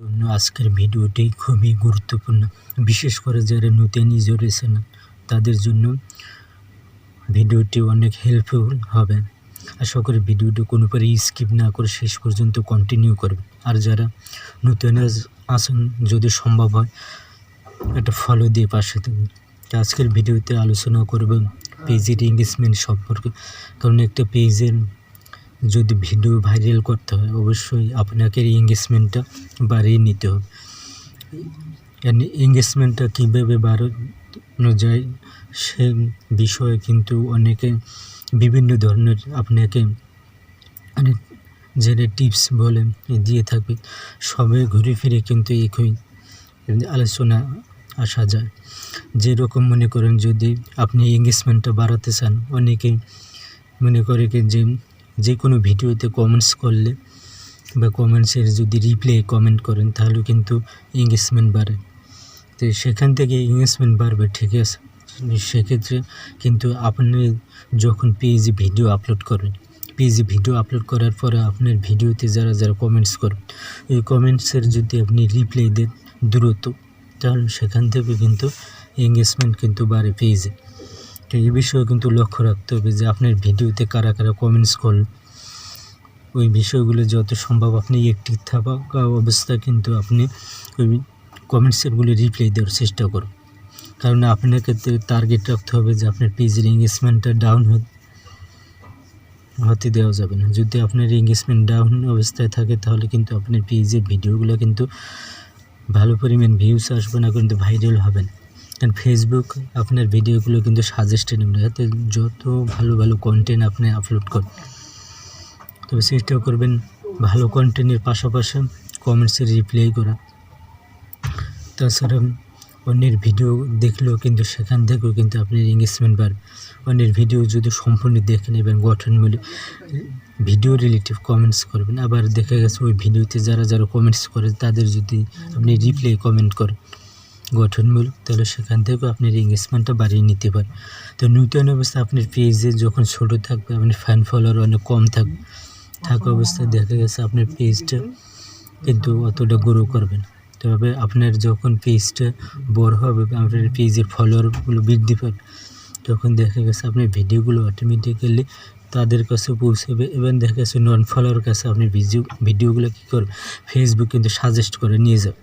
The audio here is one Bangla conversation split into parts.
জন্য আজকের ভিডিওটি খুবই গুরুত্বপূর্ণ। বিশেষ করে যারা নতুন ইউজার রয়েছে না তাদের জন্য ভিডিওটি অনেক হেল্পফুল হবে। আশা করি ভিডিওটি কোনো পরে স্কিপ না করে শেষ পর্যন্ত কন্টিনিউ করবেন। আর যারা নতুন আছেন, যদি সম্ভব হয়, একটা ফলো দিয়ে পাশে থাকবেন। আজকের ভিডিওতে আলোচনা করব পেজের এঙ্গেজমেন্ট সম্পর্কে। কারণ একটা পেজের যদি ভিডিও ভাইরাল করতে হয়, অবশ্যই আপনাকে এঙ্গেজমেন্টটা বাড়িয়ে নিতে হবে। এঙ্গেজমেন্টটা কীভাবে বাড়ানো যায়, সে বিষয়ে কিন্তু অনেকে বিভিন্ন ধরনের আপনাকে অনেক যেটা টিপস বলে দিয়ে থাকবে সবে ঘুরে ফিরে কিন্তু একই আলোচনা আসা যায়। যেরকম মনে করেন যদি আপনি এঙ্গেজমেন্টটা বাড়াতে চান, অনেকে মনে করে কি যে যে কোনো ভিডিওতে কমেন্টস করলে বা কমেন্টসের যদি রিপ্লাই কমেন্ট করেন, তাহলে কিন্তু এঙ্গেজমেন্ট বাড়ে। তো সেখান থেকে এঙ্গেজমেন্ট বাড়বে, ঠিক আছে? সেক্ষেত্রে কিন্তু আপনি যখন পেজে ভিডিও আপলোড করবেন পেজে ভিডিও আপলোড করার পরে আপনার ভিডিওতে যারা যারা কমেন্টস করেন ওই কমেন্টসের যদি আপনি রিপ্লাই দেন দ্রুত, তাহলে সেখান থেকে কিন্তু এঙ্গেজমেন্ট কিন্তু বাড়ে পেজে তো এই বিষয়ে কিন্তু লক্ষ্য রাখতে হবে যে আপনার ভিডিওতে কারা কারা কমেন্টস করলেন ওই বিষয়গুলো যত সম্ভব আপনি একটি থাকা অবস্থা কিন্তু আপনি ওই কমেন্টসেরগুলো রিপ্লাই দেওয়ার চেষ্টা করুন। কারণ আপনার ক্ষেত্রে টার্গেট রাখতে হবে যে আপনার পেজের এঙ্গেজমেন্টটা ডাউন হতে দেওয়া যাবে না। যদি আপনার এঙ্গেজমেন্ট ডাউন অবস্থায় থাকে তাহলে কিন্তু আপনার পেজের ভিডিওগুলো কিন্তু ভালো পরিমাণ ভিউস আসবে না, কিন্তু ভাইরাল হবে না। ফেসবুক আপনার ভিডিওগুলো কিন্তু সাজেস্টে নেবে। যাতে যত ভালো ভালো কন্টেন্ট আপনি আপলোড করেন তবে চেষ্টা করবেন ভালো কন্টেন্টের পাশাপাশি কমেন্টসের রিপ্লাই করা। তাছাড়া অন্যের ভিডিও দেখলেও কিন্তু সেখান থেকেও কিন্তু আপনার এঙ্গেজমেন্ট বাড়বে অন্যের ভিডিও যদি সম্পূর্ণ দেখে নেবেন গঠনমূলক ভিডিও রিলেটিভ কমেন্টস করবেন। আবার দেখা গেছে ওই ভিডিওতে যারা যারা কমেন্টস করে, তাদের যদি আপনি রিপ্লাই কমেন্ট করেন। গঠনমূলক, তাহলে সেখান থেকেও আপনার এঙ্গেজমেন্টটা বাড়িয়ে নিতে পারেন। তো নূতন অবস্থা আপনার পেজে যখন ছোটো থাকবে, আপনার ফ্যান ফলোয়ার অনেক কম থাকবে। থাকা অবস্থায় দেখা গেছে আপনার পেজটা কিন্তু অতটা গ্রো করবে না। তবে আপনার যখন পেজটা বড় হবে, আপনার পেজের ফলোয়ারগুলো বৃদ্ধি পাবে। তখন দেখা গেছে আপনার ভিডিওগুলো অটোমেটিক্যালি তাদের কাছে পৌঁছবে, এবং দেখা গেছে নন ফলোয়ার কাছে আপনি ভিডিও ভিডিওগুলো কী করবে? ফেসবুক কিন্তু সাজেস্ট করে নিয়ে যাবে।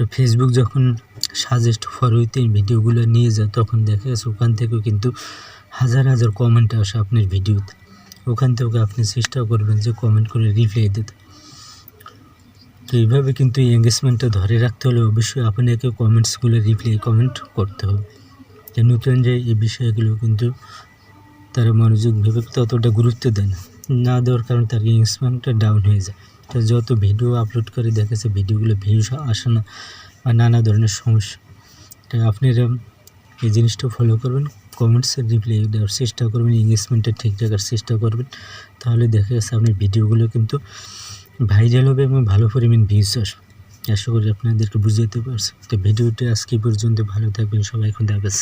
তো ফেসবুক যখন সাজেস্ট ফর ফরওয়েতে ভিডিওগুলো নিয়ে যায়, তখন দেখা গেছে ওখান থেকেও কিন্তু হাজার হাজার কমেন্ট আসে আপনার ভিডিওতে ওখান থেকে আপনি চেষ্টা করবেন যে কমেন্ট করে রিপ্লাই দিতে। তো এইভাবে কিন্তু এঙ্গেজমেন্টটা ধরে রাখতে হলে অবশ্যই আপনাকে কমেন্টসগুলো রিপ্লাই কমেন্ট করতে হবে। যে নতুন যে এই বিষয়গুলো কিন্তু তারা মনোযোগ ভেবে ততটা গুরুত্ব দেয় না। না দেওয়ার কারণে তার এঙ্গেজমেন্টটা ডাউন হয়ে যায়। তো যত ভিডিও আপলোড করে দেখেছে, ভিডিওগুলো ভিউস আসে না বা নানা ধরনের সমস্যা। তাই আপনারা এই জিনিসটা ফলো করবেন কমেন্টসের রিপ্লাই দেওয়ার চেষ্টা করবেন এঙ্গেজমেন্টটা ঠিক রাখার চেষ্টা করবেন। তাহলে দেখা গেছে আপনার ভিডিওগুলো কিন্তু ভাইরাল হবে এবং ভালো পরিমাণ ভিউস আসবে। আশা করি আপনাদেরকে বুঝাতে পারছি। তো ভিডিওটি আজকে পর্যন্ত, ভালো থাকবেন, সবাই খুদা হাফেজ।